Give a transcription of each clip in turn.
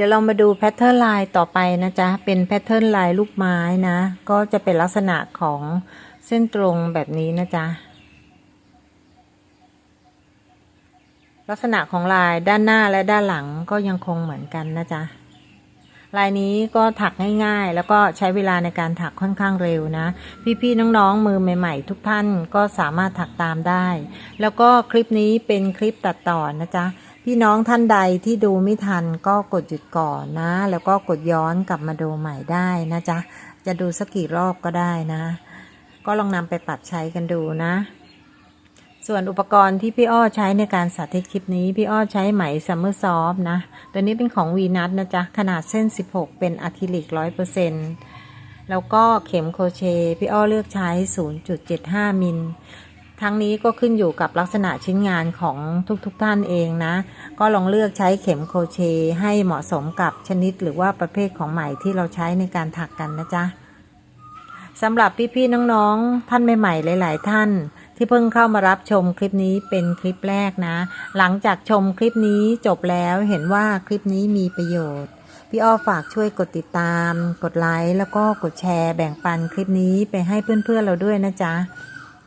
ดี๋ยวเรามาดูแพทเทิร์นลายต่อไปนะจ๊ะ เป็นแพทเทิร์นลายลูกไม้นะ ก็จะเป็นลักษณะของเส้นตรงแบบนี้นะจ๊ะ ลักษณะของลายด้านหน้าและด้านหลังก็ยังคงเหมือนกันนะจ๊ะ ลายนี้ก็ถักง่ายๆ แล้วก็ใช้เวลาในการถักค่อนข้างเร็วนะ พี่ๆน้องๆมือใหม่ ๆ ทุกท่านก็สามารถถักตามได้ แล้วก็คลิปนี้เป็นคลิปตัดต่อนะจ๊ะ พี่น้องท่านใดที่ดูไม่ทันก็กดหยุดก่อนนะ แล้วก็กดย้อนกลับมาดูใหม่ได้นะจ๊ะ จะดูสักกี่รอบก็ได้นะ ก็ลองนำไปปรับใช้กันดูนะ ส่วนอุปกรณ์ที่พี่อ้อใช้ในการสาธิตคลิปนี้ พี่อ้อใช้ไหมซัมเมอร์ซอฟนะ ตัวนี้เป็นของวีนัทนะจ๊ะ ขนาดเส้น 16 เป็นอะคริลิก100%แล้วก็เข็มโครเชต์พี่อ้อเลือกใช้ 0.75 มิล ทั้งนี้ก็ขึ้นอยู่กับลักษณะชิ้นงานของทุกๆทท่านเองนะ ก็ลองเลือกใช้เข็มโครเชต์ให้เหมาะสมกับชนิดหรือว่าประเภทของไหมที่เราใช้ในการถักกันนะจ๊ะสำหรับพี่ๆน้องๆ ท่านใหม่ๆหลาย ๆ ท่าน ที่เพิ่งเข้ามารับชมคลิปนี้เป็นคลิปแรกนะ หลังจากชมคลิปนี้จบแล้วเห็นว่าคลิปนี้มีประโยชน์พี่อ้อฝากช่วยกดติดตาม กดไลค์แล้วก็กดแชร์แบ่งปันคลิปนี้ไปให้เพื่อนๆเราด้วยนะจ๊ะ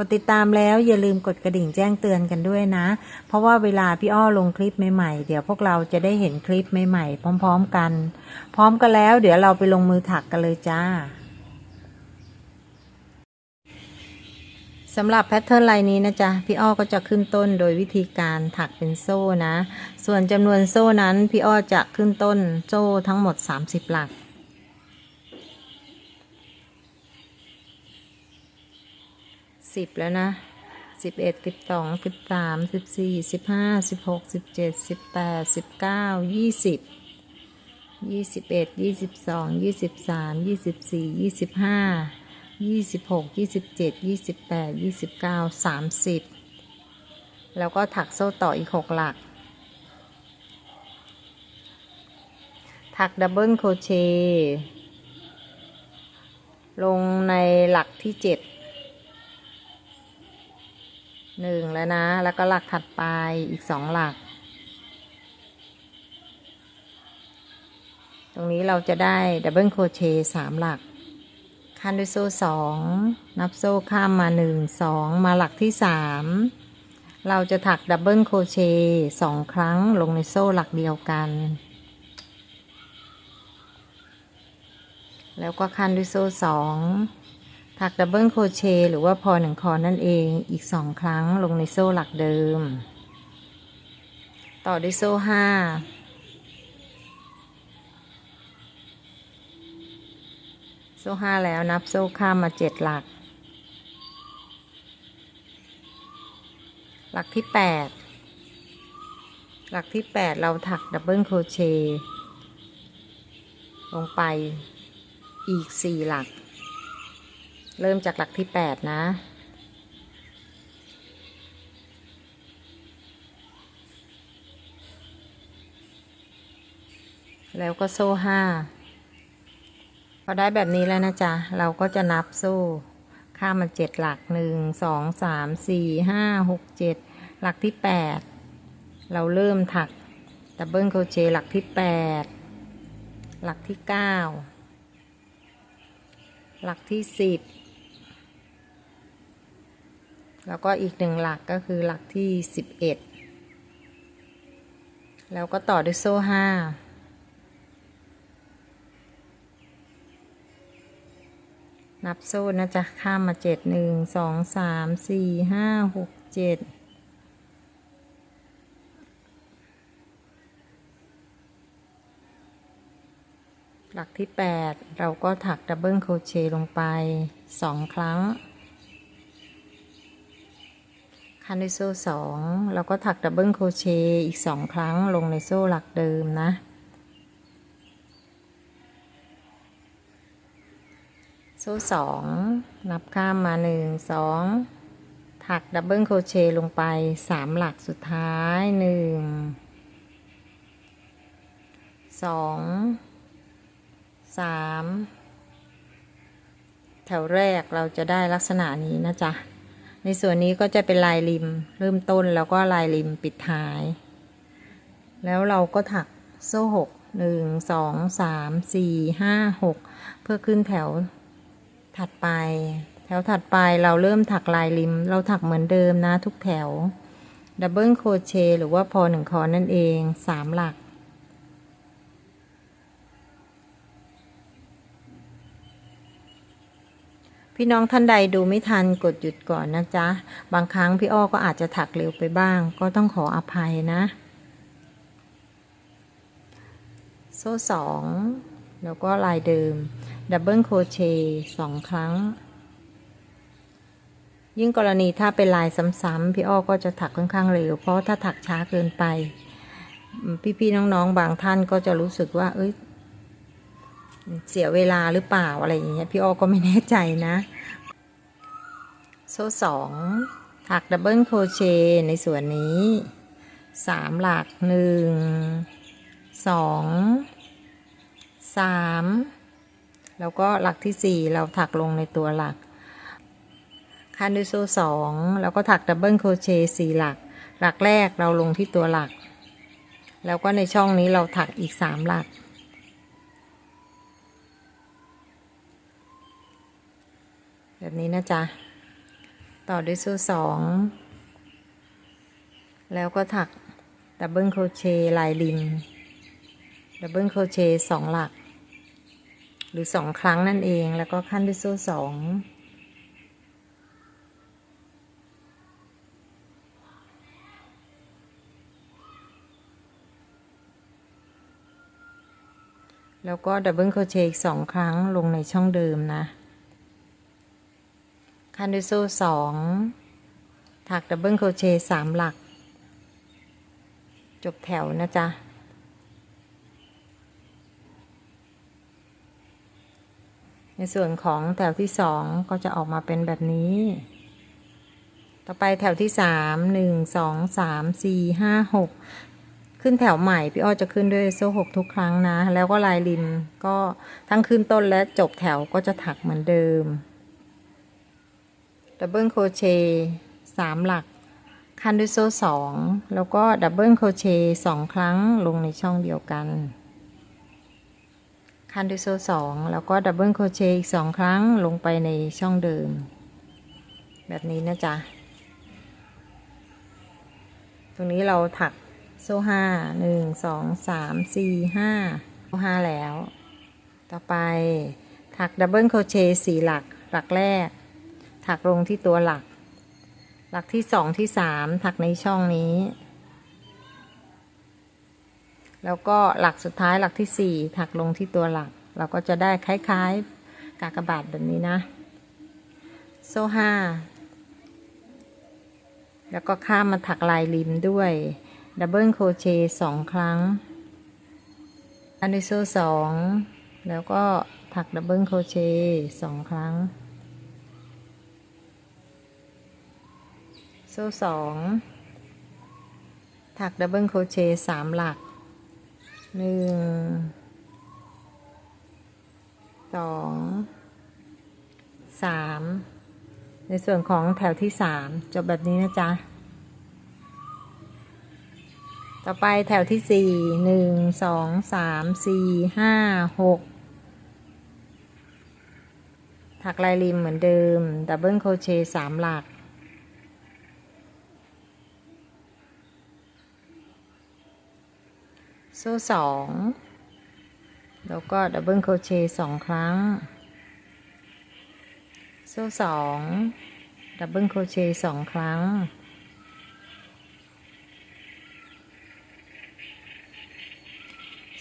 กดติดตามแล้วอย่าลืมกดกระดิ่งแจ้งเตือนกันด้วยนะ เพราะว่าเวลาพี่อ้อลงคลิปใหม่ๆ เดี๋ยวพวกเราจะได้เห็นคลิปใหม่ๆ พร้อม ๆ กัน พร้อมกันแล้ว เดี๋ยวเราไปลงมือถักกันเลยจ้าสำหรับแพทเทิร์นลายนี้นะจ๊ะพี่อ้อก็จะขึ้นต้นโดยวิธีการถักเป็นโซ่นะ ส่วนจำนวนโซ่นั้นพี่อ้อจะขึ้นต้นโซ่ทั้งหมด 30 หลัก สิบแล้วนะสิบเอ็ดสิบสองสิบสามสิบสี่สิบห้าสิบหกสิบเจ็ดสิบแปดสิบเก้ายี่สิบยี่สิบเอ็ดยี่สิบสองยี่สิบสามยี่สิบสี่ยี่สิบห้ายี่สิบหกยี่สิบเจ็ดยี่สิบแปดยี่สิบเก้าสามสิบแล้วก็ถักโซ่ต่ออีกหกหลัก ถักดับเบิลโคเชต์ลงในหลักที่เจ็ด หนึ่งแล้วนะ แล้วก็หลักถัดไปอีกสองหลัก ตรงนี้เราจะได้ดับเบิลโคเชสามหลักคันด้วยโซ่สองนับโซ่ข้ามมาหนึ่งสองมาหลักที่สามเราจะถักดับเบิลโคเชสองครั้งลงในโซ่หลักเดียวกัน แล้วก็คันด้วยโซ่สอง ถักดับเบิลโคเชหรือว่าพอหนึ่งคอนั่นเองอีกสองครั้งลงในโซ่หลักเดิม ต่อด้วยโซ่ห้าโซ่ห้าแล้วนับโซ่ข้ามมาเจ็ดหลัก หลักที่แปดหลักที่แปดเราถักดับเบิลโคเชลงไปอีกสี่หลัก เริ่มจากหลักที่แปดนะ แล้วก็โซ่ห้าพอได้แบบนี้แล้วนะจ๊ะ เราก็จะนับโซ่ข้ามมาเจ็ดหลักหนึ่งสองสามสี่ห้าหกเจ็ดหลักที่แปดเราเริ่มถักดับเบิลโคเชหลักที่แปดหลักที่เก้าหลักที่สิบ แล้วก็อีกหนึ่งหลักก็คือหลักที่สิบเอ็ดแล้วก็ต่อด้วยโซ่ห้านับโซ่นะจ๊ะ ข้ามมาเจ็ดหนึ่งสองสามสี่ห้าหกเจ็ดหลักที่แปดเราก็ถักดับเบิลโคเชต์ลงไปสองครั้ง คันด้วยโซ่สองเราก็ถักดับเบิลโครเชต์อีกสองครั้งลงในโซ่หลักเดิมนะโซ่สองนับข้ามมาหนึ่งสองถักดับเบิลโครเชต์ลงไปสามหลักสุดท้ายหนึ่งสองสามแถวแรกเราจะได้ลักษณะนี้นะจ๊ะ ในส่วนนี้ก็จะเป็นลายริม เริ่มต้นแล้วก็ลายริมปิดท้าย แล้วเราก็ถักโซ่หกหนึ่งสองสามสี่ห้าหกเพื่อขึ้นแถวถัดไป แถวถัดไปเราเริ่มถักลายริม เราถักเหมือนเดิมนะทุกแถวดับเบิลโคเชหรือว่าพอหนึ่งคอนั่นเองสามหลัก พี่น้องท่านใดดูไม่ทันกดหยุดก่อนนะจ๊ะ บางครั้งพี่อ้อก็อาจจะถักเร็วไปบ้าง ก็ต้องขออภัยนะ โซ่สองแล้วก็ลายเดิม ดับเบิลโคเชสองครั้ง ยิ่งกรณีถ้าเป็นลายซ้ำๆพี่อ้อก็จะถักค่อนข้างเร็ว เพราะถ้าถักช้าเกินไป พี่ๆน้องๆบางท่านก็จะรู้สึกว่า เอ้ย เสียเวลาหรือเปล่าอะไรอย่างเงี้ยพี่อ้อก็ไม่แน่ใจนะ โซ่สองถักดับเบิลโครเชต์ในส่วนนี้สามหลักหนึ่งสองสามแล้วก็หลักที่สี่เราถักลงในตัวหลักคันด้วยโซ่สองแล้วก็ถักดับเบิลโครเชต์สี่หลัก หลักแรกเราลงที่ตัวหลัก แล้วก็ในช่องนี้เราถักอีกสามหลัก แบบนี้นะจ๊ะ ต่อด้วยโซ่สอง แล้วก็ถักดับเบิลโคเชลายริมดับเบิลโคเชสองหลัก หรือสองครั้งนั่นเองแล้วก็ขั้นด้วยโซ่สองแล้วก็ดับเบิลโคเชอีกสองครั้งลงในช่องเดิมนะ คันด้วยโซ่สองถักดับเบิลโคเชต์สามหลัก จบแถวนะจ๊ะ ในส่วนของแถวที่สองก็จะออกมาเป็นแบบนี้ ต่อไปแถวที่สามหนึ่งสองสามสี่ห้าหกขึ้นแถวใหม่พี่อ้อจะขึ้นด้วยโซ่หกทุกครั้งนะ แล้วก็ลายริมก็ทั้งขึ้นต้นและจบแถวก็จะถักเหมือนเดิม ดับเบิลโคเชต์สามหลักคันด้วยโซ่สองแล้วก็ดับเบิลโคเชต์สองครั้งลงในช่องเดียวกันคันด้วยโซ่สองแล้วก็ดับเบิลโคเชต์อีกสองครั้งลงไปในช่องเดิม แบบนี้นะจ๊ะ ตรงนี้เราถักโซ่ห้าหนึ่งสองสามสี่ห้าโซ่ห้าแล้ว ต่อไปถักดับเบิลโคเชต์สี่หลักหลักแรก ถักลงที่ตัวหลัก หลักที่สองที่สามถักในช่องนี้ แล้วก็หลักสุดท้ายหลักที่สี่ถักลงที่ตัวหลัก เราก็จะได้คล้ายๆ กากบาทแบบนี้นะ โซ่ห้าแล้วก็ข้ามมาถักลายริมด้วยดับเบิลโครเชต์สองครั้ง อันนี้โซ่สองแล้วก็ถักดับเบิลโครเชต์สองครั้ง โซ่สองถักดับเบิลโคเชต์สามหลักหนึ่งสองสามในส่วนของแถวที่สามจบแบบนี้นะจ๊ะ ต่อไปแถวที่สี่หนึ่งสองสามสี่ห้าหกถักลายริมเหมือนเดิมดับเบิลโคเชต์สามหลัก โซ่สอง แล้วก็ดับเบิลโคเชต์สองครั้ง โซ่สองดับเบิลโคเชต์สองครั้ง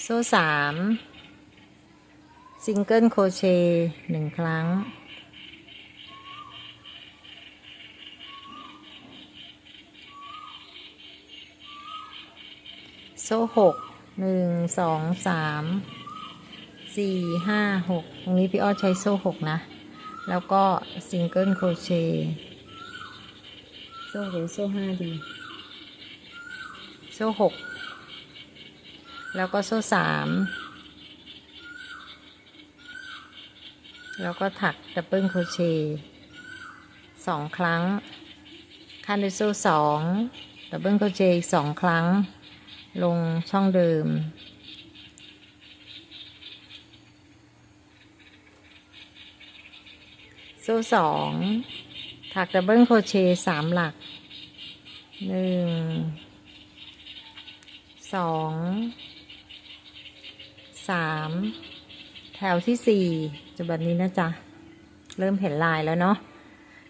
โซ่สามซิงเกิลโคเชต์หนึ่งครั้ง โซ่หก หนึ่งสองสามสี่ห้าหกตรงนี้พี่อ้อใช้โซ่หกนะ แล้วก็ซิงเกิลโครเชต์โซ่หรือโซ่ห้าดี โซ่หกแล้วก็โซ่สามแล้วก็ถักดับเบิลโครเชต์สองครั้งคันด้วยโซ่สองดับเบิลโครเชต์อีกสองครั้ง ลงช่องเดิม โซ่สองถักดับเบิลโคเชต์สามหลักหนึ่งสองสามแถวที่สี่จะแบบนี้นะจ๊ะ เริ่มเห็นลายแล้วเนาะ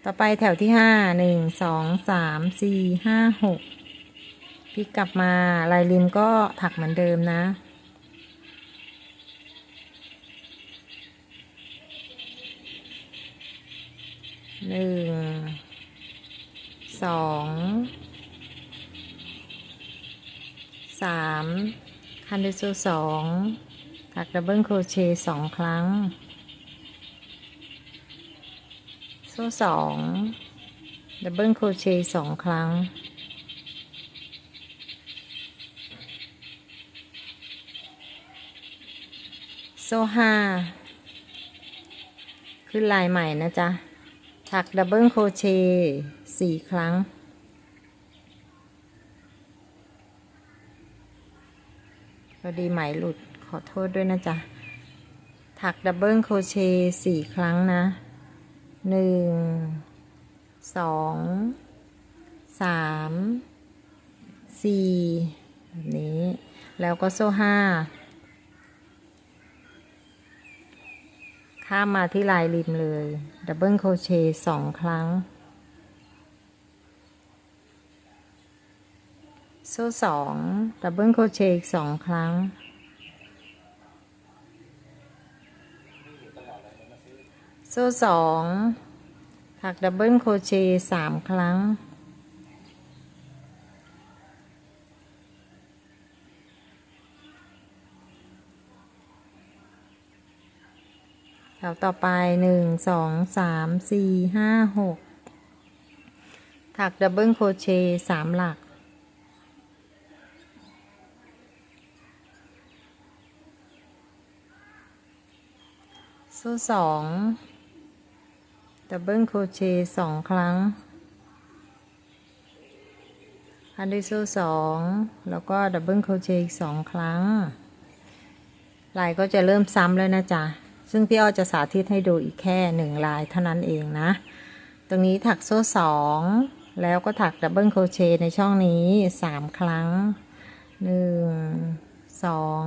ต่อไปแถวที่ห้าหนึ่งสองสามสี่ห้าหก ลิกกลับมาลายริมก็ถักเหมือนเดิมนะหนึ่งสองสามคันเดโซสองถักดับเบิลโครเชต์สองครั้งโซ่สองดับเบิลโครเชต์สองครั้ง โซ่ห้าขึ้นลายใหม่นะจ๊ะ ถักดับเบิลโครเชต์สี่ครั้ง พอดีไหมหลุดขอโทษด้วยนะจ๊ะ ถักดับเบิลโครเชต์สี่ครั้งนะหนึ่งสองสามสี่แบบนี้ แล้วก็โซ่ห้า ข้ามมาที่ลายริมเลยดับเบิลโครเชต์สองครั้ง โซ่สองดับเบิลโครเชต์อีกสองครั้ง โซ่สองถักดับเบิลโครเชต์สามครั้ง วต่อไปหนึ่งสองสามสี่ห้าหกถักดับเบิลโครเชต์สามหลักโซ่สองดับเบิลโครเชต์สองครั้งพันด้วยโซ่สองแล้วก็ดับเบิลโครเชต์อีกสองครั้งลายก็จะเริ่มซ้ำแล้วนะจ๊ะ ซึ่งพี่อ้อจะสาธิตให้ดูอีกแค่หนึ่งลายเท่านั้นเองนะ ตรงนี้ถักโซ่สองแล้วก็ถักดับเบิลโครเชต์ในช่องนี้สามครั้งหนึ่งสอง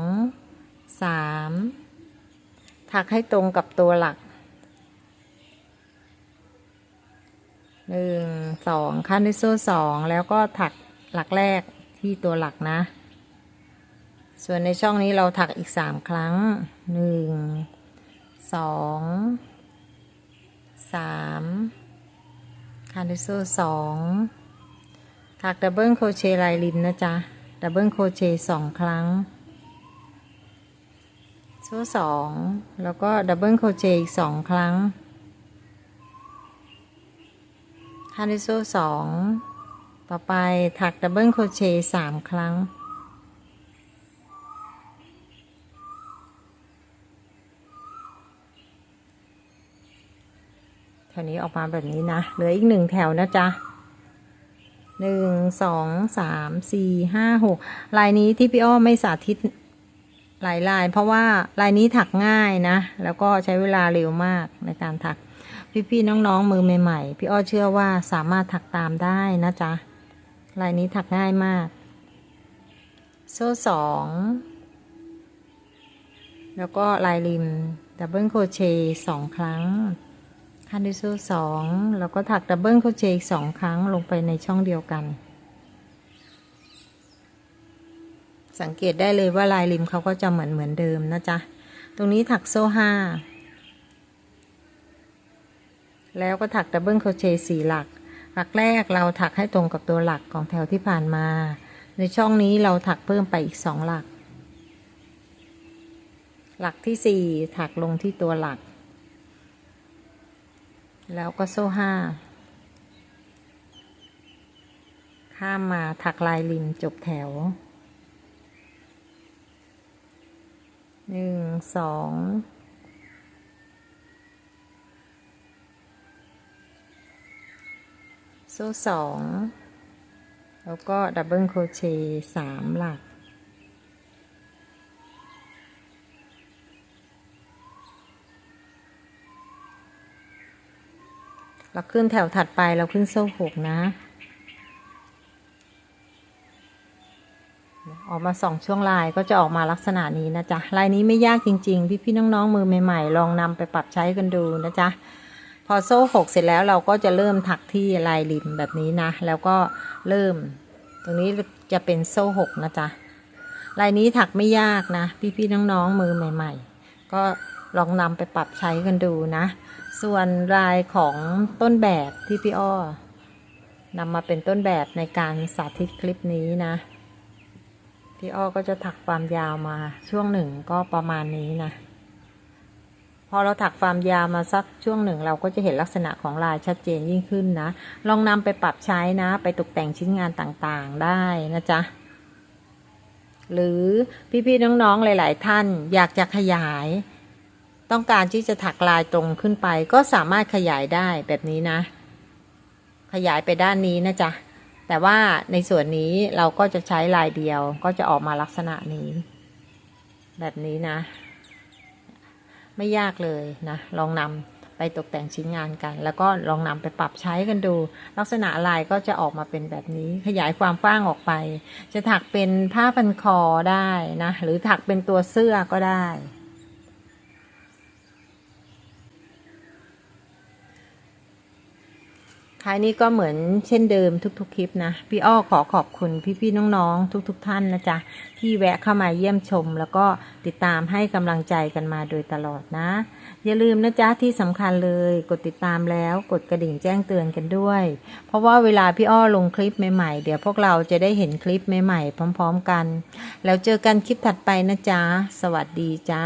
สามถักให้ตรงกับตัวหลักหนึ่งสองขั้นด้วยโซ่สองแล้วก็ถักหลักแรกที่ตัวหลักนะ ส่วนในช่องนี้เราถักอีกสามครั้งหนึ่ง สองสามคันดิโซ่สองถักดับเบิลโครเชต์ลายริมนะจ๊ะ ดับเบิลโครเชต์สองครั้งโซ่สองแล้วก็ดับเบิลโครเชต์อีกสองครั้งคันดิโซ่สองต่อไปถักดับเบิลโครเชต์สามครั้ง แถวนี้ออกมาแบบนี้นะเหลืออีกหนึ่งแถวนะจ๊ะหนึ่งสองสามสี่ห้าหกลายนี้ที่พี่อ้อไม่สาธิตหลายลาย เพราะว่าลายนี้ถักง่ายนะ แล้วก็ใช้เวลาเร็วมากในการถัก พี่ๆน้องๆมือใหม่ๆ พี่อ้อเชื่อว่าสามารถถักตามได้นะจ๊ะลายนี้ถักง่ายมาก โซ่สองแล้วก็ลายริมดับเบิลโคเชสองครั้ง คันดิโซ่สองแล้วก็ถักดับเบิลโคเชอีกสองครั้งลงไปในช่องเดียวกัน สังเกตได้เลยว่าลายริมเขาก็จะเหมือนเหมือนเดิมนะจ๊ะ ตรงนี้ถักโซ่ห้าแล้วก็ถักดับเบิลโคเชสี่หลัก หลักแรกเราถักให้ตรงกับตัวหลักของแถวที่ผ่านมา ในช่องนี้เราถักเพิ่มไปอีกสองหลัก หลักที่สี่ถักลงที่ตัวหลัก แล้วก็โซ่ห้า ข้ามมาถักลายริมจบแถว หนึ่ง สอง โซ่สอง แล้วก็ดับเบิลโครเชต์สามหลัก เราขึ้นแถวถัดไปเราขึ้นโซ่หกนะ ออกมาสองช่วงลายก็จะออกมาลักษณะนี้นะจ๊ะลายนี้ไม่ยากจริง ๆ พี่ๆน้องๆมือใหม่ๆ ลองนำไปปรับใช้กันดูนะจ๊ะพอโซ่หกเสร็จแล้วเราก็จะเริ่มถักที่ลายริมแบบนี้นะ แล้วก็เริ่ม ตรงนี้จะเป็นโซ่หกนะจ๊ะลายนี้ถักไม่ยากนะ พี่ๆน้องๆมือใหม่ ๆ ก็ลองนำไปปรับใช้กันดูนะ ส่วนลายของต้นแบบที่พี่อ้อนำมาเป็นต้นแบบในการสาธิตคลิปนี้นะ พี่อ้อก็จะถักความยาวมาช่วงหนึ่งก็ประมาณนี้นะ พอเราถักความยาวมาสักช่วงหนึ่ง เราก็จะเห็นลักษณะของลายชัดเจนยิ่งขึ้นนะ ลองนำไปปรับใช้นะ ไปตกแต่งชิ้นงานต่างๆได้นะจ๊ะหรือพี่ๆน้องๆหลาย ๆ ท่านอยากจะขยาย ต้องการที่จะถักลายตรงขึ้นไป ก็สามารถขยายได้แบบนี้นะ ขยายไปด้านนี้นะจ๊ะ แต่ว่าในส่วนนี้เราก็จะใช้ลายเดียวก็จะออกมาลักษณะนี้ แบบนี้นะ ไม่ยากเลยนะ ลองนำไปตกแต่งชิ้นงานกัน แล้วก็ลองนำไปปรับใช้กันดู ลักษณะลายก็จะออกมาเป็นแบบนี้ ขยายความกว้างออกไป จะถักเป็นผ้าพันคอได้นะ หรือถักเป็นตัวเสื้อก็ได้ ท้ายนี้ก็เหมือนเช่นเดิมทุกๆ คลิปนะ พี่อ้อขอขอบคุณพี่ๆน้องๆ ทุก ๆ ท่านนะจ๊ะ ที่แวะเข้ามาเยี่ยมชม แล้วก็ติดตามให้กำลังใจกันมาโดยตลอดนะ อย่าลืมนะจ๊ะที่สำคัญเลยกดติดตามแล้วกดกระดิ่งแจ้งเตือนกันด้วย เพราะว่าเวลาพี่อ้อลงคลิปใหม่ๆ เดี๋ยวพวกเราจะได้เห็นคลิปใหม่ๆ พร้อม ๆ กัน แล้วเจอกันคลิปถัดไปนะจ๊ะ สวัสดีจ้า